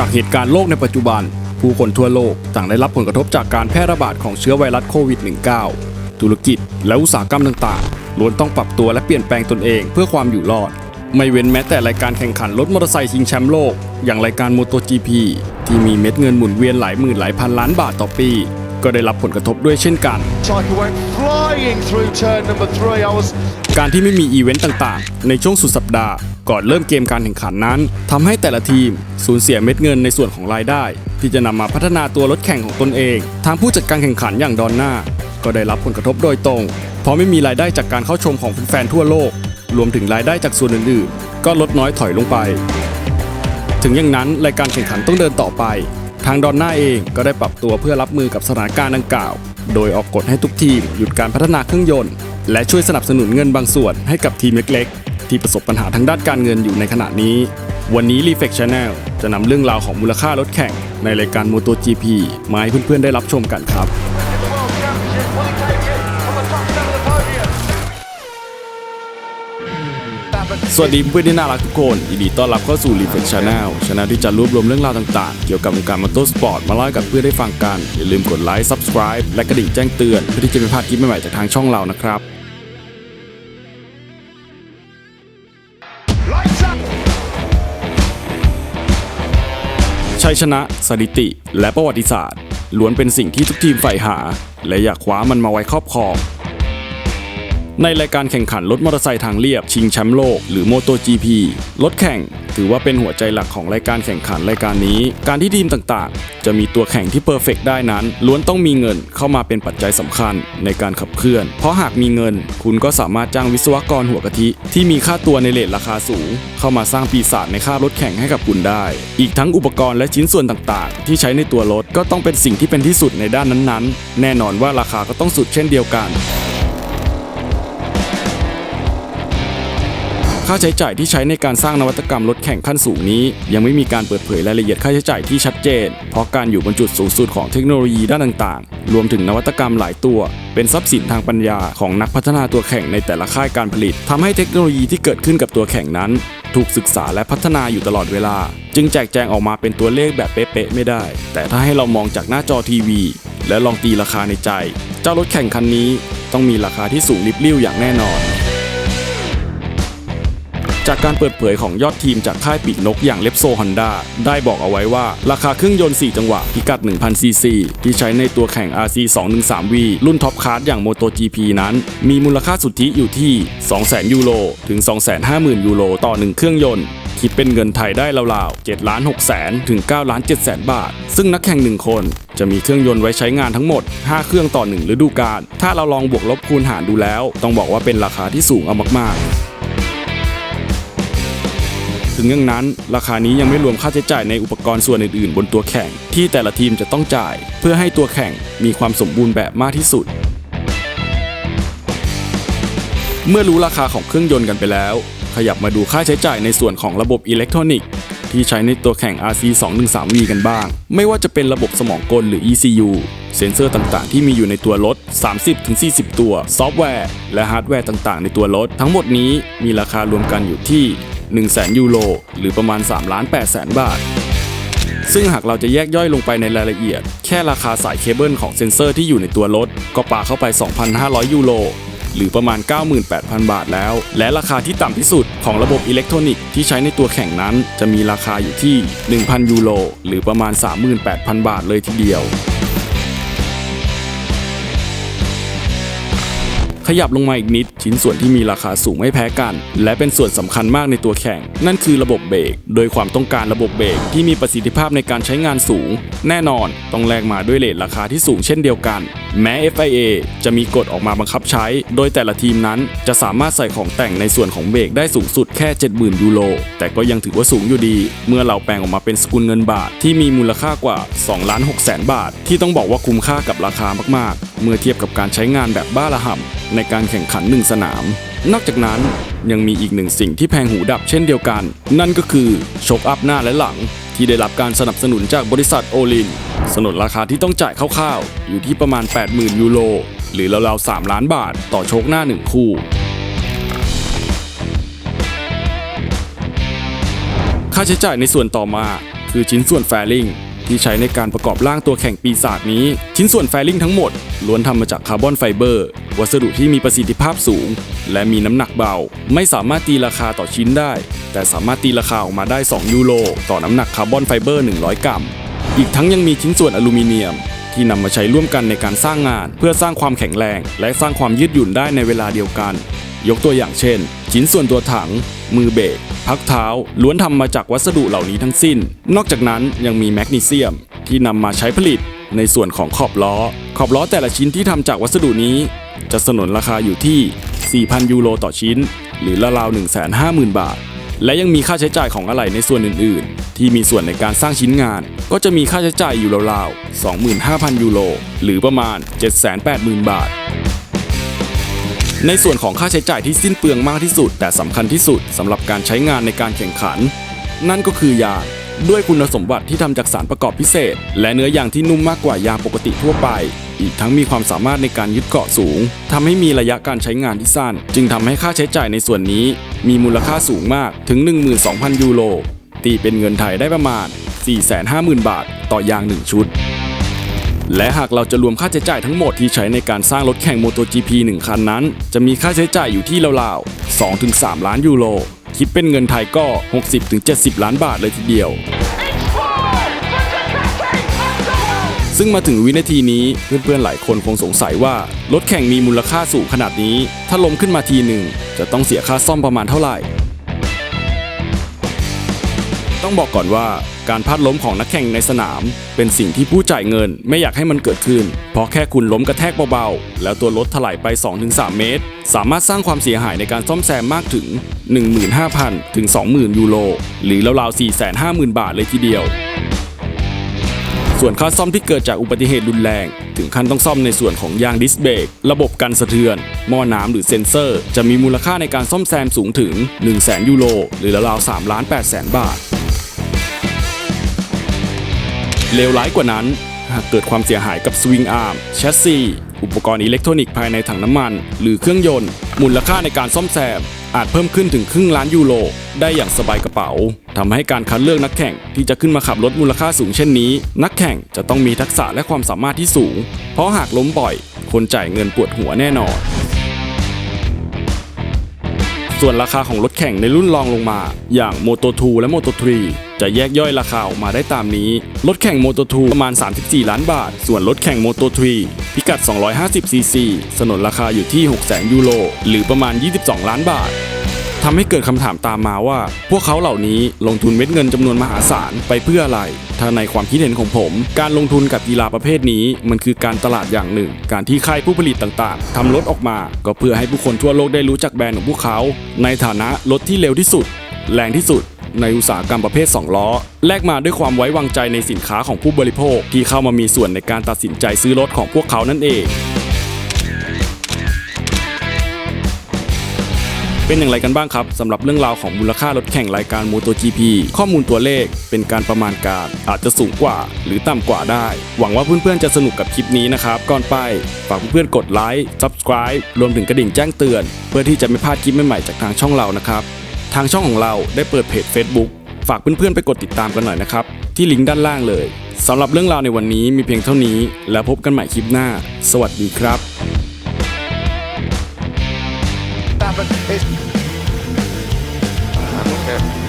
จากเหตุการณ์โลกในปัจจุบัน ผู้คนทั่วโลกต่างได้รับผลกระทบจากการแพร่ระบาดของเชื้อไวรัสโควิด -19 ธุรกิจและอุตสาหกรรมต่างๆล้วนต้องปรับตัวและเปลี่ยนแปลงตนเองเพื่อความอยู่รอด ไม่เว้นแม้แต่รายการแข่งขันรถมอเตอร์ไซค์ชิงแชมป์โลก อย่างรายการ MotoGP ที่มีเม็ดเงินหมุนเวียนหลายหมื่นหลายพันล้านบาทต่อปี ก็ได้รับผลกระทบด้วยเช่นกัน การที่ไม่มีอีเวนต์ต่างๆ ในช่วงสุดสัปดาห์ ก่อนเริ่มเกมการแข่งขันนั้นทำให้แต่ละทีมสูญเสียเม็ดเงินในส่วนของรายได้ ที่จะนำมาพัฒนาตัวรถแข่งของตนเอง ทางผู้จัดการแข่งขันอย่างดอนน่าก็ได้รับผลกระทบโดยตรง เพราะไม่มีรายได้จากการเข้าชมของแฟนๆทั่วโลก รวมถึงรายได้จากส่วนอื่นๆ ก็ลดน้อยถอยลงไป ถึงอย่างนั้นรายการแข่งขันต้องเดินต่อไป ทางดอนน่าเองก็ได้ปรับตัวเพื่อรับมือกับสถานการณ์ดังกล่าว โดยออกกฎให้ทุกทีมหยุดการพัฒนาเครื่องยนต์ และช่วยสนับสนุนเงินบางส่วนให้กับทีมเล็กๆ ที่ประสบปัญหาทางด้านการเงินอยู่ในขณะนี้ วันนี้ r e f l e c Channel จะนำเรื่องราวของมูลค่ารถแข่งในรายการ MotoGP มาให้เพื่อนๆได้รับชมกันครับสวัสดีเพื่อนที่น่ารักทุกคนยินดีต้อนรับเข้าสู่ Reflex Channel ช anel ที่จะรวบรวมเรื่องราวต่างๆ เกี่ยวกับวงการมอเตอร์สปอร์ตมาเล่าให้กับเพื่อนได้ฟังกัน อย่าลืมกดไลค์ Subscribe และกระดิ่งแจ้งเตือนเพื่อที่จะไม่พลาดคลิปใหม่ๆจากทางช่องเรานะครับ ชัยชนะสถิติ และประวัติศาสตร์ล้วนเป็นสิ่งที่ทุกทีมใฝ่หา และอยากคว้ามันมาไว้ครอบครอง ในรายการแข่งขันรถมอเตอร์ไซค์ทางเรียบชิงแชมป์โลกหรือ MotoGP รถแข่ง ถือว่าเป็นหัวใจหลักของรายการแข่งขันรายการนี้ การที่ทีมต่างๆ จะมีตัวแข่งที่เพอร์เฟกได้นั้น ล้วนต้องมีเงินเข้ามาเป็นปัจจัยสำคัญในการขับเคลื่อน เพราะหากมีเงิน คุณก็สามารถจ้างวิศวกรหัวกะทิ ที่มีค่าตัวในเลทราคาสูง เข้ามาสร้างปีศาจในค่ารถแข่งให้กับคุณได้ อีกทั้งอุปกรณ์และชิ้นส่วนต่างๆ ที่ใช้ในตัวรถก็ต้องเป็นสิ่งที่เป็นที่สุดในด้านนั้นๆ แน่นอนว่าราคาก็ต้องสุดเช่นเดียวกัน ค่าใช้จ่ายที่ใช้ในการสร้างนวัตกรรมรถแข่งขั้นสูงนี้ ยังไม่มีการเปิดเผยรายละเอียดค่าใช้จ่ายที่ชัดเจน เพราะการอยู่บนจุดสูงสุดของเทคโนโลยีด้านต่างๆ รวมถึงนวัตกรรมหลายตัว เป็นทรัพย์สินทางปัญญาของนักพัฒนาตัวแข่งในแต่ละค่ายการผลิตทำให้เทคโนโลยีที่เกิดขึ้นกับตัวแข่งนั้น ถูกศึกษาและพัฒนาอยู่ตลอดเวลา จึงแจกแจงออกมาเป็นตัวเลขแบบเป๊ะๆไม่ได้ แต่ถ้าให้เรามองจากหน้าจอทีวี และลองตีราคาในใจ เจ้ารถแข่งคันนี้ ต้องมีราคาที่สูงลิบลิ่วอย่างแน่นอน จากการเปิดเผยของยอดทีมจากค่ายปีกนกอย่างเลปโซฮอนดาได้บอกเอาไว้ว่า ราคาเครื่องยนต์ 4 จังหวะพิกัด 1,000 ซีซี ที่ใช้ในตัวแข่ง RC 213V รุ่นท็อปคาร์ดอย่าง MotoGP นั้น มีมูลค่าสุทธิอยู่ที่ 200,000 ยูโรถึง 250,000 ยูโรต่อ 1 เครื่องยนต์คิดเป็นเงินไทยได้ราวๆ7ล้าน6แสนถึง9ล้าน7แสนบาท ซึ่งนักแข่งหนึ่งคน จะมีเครื่องยนต์ไว้ใช้งานทั้งหมด 5 เครื่องต่อ 1 ฤดูกาล ถ้าเราลองบวกลบคูณหารดูแล้ว ต้องบอกว่าเป็นราคาที่สูงเอามากๆ ถึงอย่างนั้น ราคานี้ยังไม่รวมค่าใช้จ่ายในอุปกรณ์ส่วนอื่นๆ บนตัวแข่งที่แต่ละทีมจะต้องจ่าย เพื่อให้ตัวแข่งมีความสมบูรณ์แบบมากที่สุด เมื่อรู้ราคาของเครื่องยนต์กันไปแล้ว ขยับมาดูค่าใช้จ่ายในส่วนของระบบอิเล็กทรอนิกส์ที่ใช้ในตัวแข่ง RC 213V กันบ้าง ไม่ว่าจะเป็นระบบสมองกลหรือ ECU เซ็นเซอร์ต่างๆ ที่มีอยู่ในตัวรถ 30-40 ตัว ซอฟต์แวร์ และฮาร์ดแวร์ต่างๆ ในตัวรถ ทั้งหมดนี้มีราคารวมกันอยู่ที่ 1 0 0 0 0ยูโรหรือประมาณ3ล้าน8แสนบาท ซึ่งหากเราจะแยกย่อยลงไปในรายละเอียด แค่ราคาสายเคเบิลของเซ็นเซอร์ที่อยู่ในตัวรถ ก็ปาเข้าไป 2,500 ยูโรหรือประมาณ 98,000 บาทแล้ว และราคาที่ต่ำที่สุดของระบบอิเล็กทรอนิกส์ที่ใช้ในตัวแข่งนั้น จะมีราคาอยู่ที่ 1,000 ยูโรหรือประมาณ 38,000 บาทเลยทีเดียว ขยับลงมาอีกนิด ชิ้นส่วนที่มีราคาสูงไม่แพ้กัน และเป็นส่วนสำคัญมากในตัวแข่ง นั่นคือระบบเบรกโดยความต้องการระบบเบรกที่มีประสิทธิภาพในการใช้งานสูง แน่นอนต้องแลกมาด้วยเลทราคาที่สูงเช่นเดียวกัน แม้ FIA จะมีกฎออกมาบังคับใช้ โดยแต่ละทีมนั้นจะสามารถใส่ของแต่งในส่วนของเบรกได้สูงสุดแค่ 70,000 ยูโรแต่ก็ยังถือว่าสูงอยู่ดี เมื่อเราแปลงออกมาเป็นสกุลเงินบาทที่มีมูลค่ากว่า2ล้าน6แสนบาท ที่ต้องบอกว่าคุ้มค่ากับราคามากๆ เมื่อเทียบกับการใช้งานแบบบ้าระห่ำในการแข่งขันหนึ่งสนาม นอกจากนั้นยังมีอีกหนึ่งสิ่งที่แพงหูดับเช่นเดียวกัน นั่นก็คือโชคอัพหน้าและหลัง ที่ได้รับการสนับสนุนจากบริษัทโอลินสนนราคาที่ต้องจ่ายคร่าวๆ อยู่ที่ประมาณ 80,000 ยูโรหรือราวๆ 3 ล้านบาทต่อโชคหน้า 1 คู่ ค่าใช้จ่ายในส่วนต่อมาคคือชิ้นส่วนแฟริง ที่ใช้ในการประกอบร่างตัวแข่งปีศาจนี้ ชิ้นส่วนแฟริงทั้งหมดล้วนทำมาจากคาร์บอนไฟเบอร์ วัสดุที่มีประสิทธิภาพสูง และมีน้ำหนักเบา ไม่สามารถตีราคาต่อชิ้นได้ แต่สามารถตีราคาออกมาได้ 2 ยูโรต่อน้ำหนักคาร์บอนไฟเบอร์ 100 กรัม อีกทั้งยังมีชิ้นส่วนอลูมิเนียม ที่นำมาใช้ร่วมกันในการสร้างงาน เพื่อสร้างความแข็งแรง และสร้างความยืดหยุ่นได้ในเวลาเดียวกัน ยกตัวอย่างเช่น ชิ้นส่วนตัวถัง มือเบรกพักเท้า ล้วนทำมาจากวัสดุเหล่านี้ทั้งสิ้น นอกจากนั้นยังมีแมกนีเซียมที่นำมาใช้ผลิตในส่วนของขอบล้อ ขอบล้อแต่ละชิ้นที่ทำจากวัสดุนี้ จะสนนราคาอยู่ที่ 4,000 ยูโรต่อชิ้น หรือราวๆ150,000 บาท และยังมีค่าใช้จ่ายของอะไหล่ในส่วนอื่น ๆ ที่มีส่วนในการสร้างชิ้นงาน ก็จะมีค่าใช้จ่ายอยู่ราวๆ25,000 ยูโรหรือประมาณ 780,000 บาท ในส่วนของค่าใช้จ่ายที่สิ้นเปลืองมากที่สุด แต่สำคัญที่สุดสำหรับการใช้งานในการแข่งขัน นั่นก็คือยางด้วยคุณสมบัติที่ทำจากสารประกอบพิเศษ และเนื้อยางที่นุ่มมากกว่ายางปกติทั่วไป อีกทั้งมีความสามารถในการยึดเกาะสูงทำให้มีระยะการใช้งานที่สั้น จึงทำให้ค่าใช้จ่ายในส่วนนี้ มีมูลค่าสูงมากถึง 12,000 ยูโรตีเป็นเงินไทยได้ประมาณ 450,000 บาท ต่อยาง 1 ชุด และหากเราจะรวมค่าใช้จ่ายทั้งหมดที่ใช้ในการสร้างรถแข่ง MotoGP 1 คันนั้น จะมีค่าใช้จ่ายอยู่ที่ราวๆ 2-3 ล้านยูโร คิดเป็นเงินไทยก็ 60-70 ล้านบาทเลยทีเดียว ซึ่งมาถึงวินาทีนี้เพื่อนๆหลายคนคงสงสัยว่า รถแข่งมีมูลค่าสูงขนาดนี้ ถ้าล้มขึ้นมาทีหนึ่งจะต้องเสียค่าซ่อมประมาณเท่าไหร่ ต้องบอกก่อนว่าการพลาดล้มของนักแข่งในสนาม เป็นสิ่งที่ผู้จ่ายเงินไม่อยากให้มันเกิดขึ้น เพราะแค่คุณล้มกระแทกเบาๆ แล้วตัวรถถลายไป 2-3 เมตร สามารถสร้างความเสียหายในการซ่อมแซมมากถึง 15,000 ถึง 20,000 ยูโร หรือราวๆ 450,000 บาทเลยทีเดียว ส่วนค่าซ่อมที่เกิดจากอุบัติเหตุรุนแรง ถึงขั้นต้องซ่อมในส่วนของยางดิสเบรกระบบกันสะเทือน หม้อน้ำหรือเซ็นเซอร์ จะมีมูลค่าในการซ่อมแซมสูงถึง 1 0 0 0 0แยูโร หรือราวๆ3ล้าน8แสนบาท เลวร้ายกว่านั้น หากเกิดความเสียหายกับสวิงอาร์มแชสซีอุปกรณ์อิเล็กทรอนิกส์ภายในถังน้ำมัน หรือเครื่องยนต์ มูลค่าในการซ่อมแซม อาจเพิ่มขึ้นถึงครึ่งล้านยูโรได้อย่างสบายกระเป๋าทำให้การคัดเลือกนักแข่งที่จะขึ้นมาขับรถมูลค่าสูงเช่นนี้ นักแข่งจะต้องมีทักษะและความสามารถที่สูง เพราะหากล้มบ่อย คนจ่ายเงินปวดหัวแน่นอน ส่วนราคาของรถแข่งในรุ่นรองลงมา อย่าง Moto 2 และ Moto 3 จะแยกย่อยราคาออกมาได้ตามนี้ รถแข่ง Moto 2 ประมาณ 34 ล้านบาท ส่วนรถแข่ง Moto 3 พิกัด 250 cc สนนราคาอยู่ที่ 600,000 ยูโร หรือประมาณ 22 ล้านบาท ทำให้เกิดคำถามตามมาว่า พวกเขาเหล่านี้ลงทุนเม็ดเงินจำนวนมหาศาลไปเพื่ออะไร ถ้าในความคิดเห็นของผม การลงทุนกับกีฬาประเภทนี้ มันคือการตลาดอย่างหนึ่ง การที่ค่ายผู้ผลิตต่างๆทำรถออกมา ก็เพื่อให้ผู้คนทั่วโลกได้รู้จักแบรนด์ของพวกเขา ในฐานะรถที่เร็วที่สุด แรงที่สุดในอุตสาหกรรมประเภท 2 ล้อ แลกมาด้วยความไว้วางใจในสินค้าของผู้บริโภคที่เข้ามามีส่วนในการตัดสินใจซื้อรถของพวกเขานั่นเอง เป็นอย่างไรกันบ้างครับสำหรับเรื่องราวของมูลค่ารถแข่งรายการ MotoGP ข้อมูลตัวเลขเป็นการประมาณการอาจจะสูงกว่า หรือต่ำกว่าได้ หวังว่าเพื่อนๆจะสนุกกับคลิปนี้นะครับ ก่อนไปฝากเพื่อนๆกดไลค์ Subscribe รวมถึงกระดิ่งแจ้งเตือน เพื่อที่จะไม่พลาดคลิปใหม่ๆจากทางช่องเรานะครับ ทางช่องของเราได้เปิดเพจ Facebook ฝากเพื่อนๆไปกดติดตามกันหน่อยนะครับ ที่ลิงก์ด้านล่างเลยสำหรับเรื่องราวในวันนี้มีเพียงเท่านี้ แล้วพบกันใหม่คลิปหน้า สวัสดีครับ Is. I don't care.